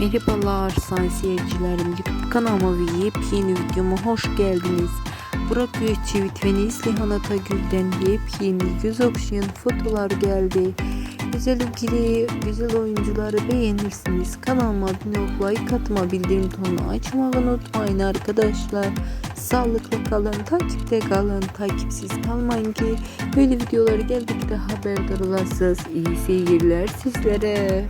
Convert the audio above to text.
Merhabalar sayın seyircilerim. YouTube kanalıma ve yepyeni videoma hoş geldiniz. Burak Özçivit ve Neslihan Atagül'den yepyeni göz okşayan fotolar geldi. Güzel ilgili güzel oyuncuları beğenirsiniz. Kanalıma abone olup like atma bildirim tonunu açmayı unutmayın arkadaşlar. Sağlıklı kalın, takipte kalın, takipsiz kalmayın ki böyle videoları geldikçe haberdar olasınız. İyi seyirler sizlere.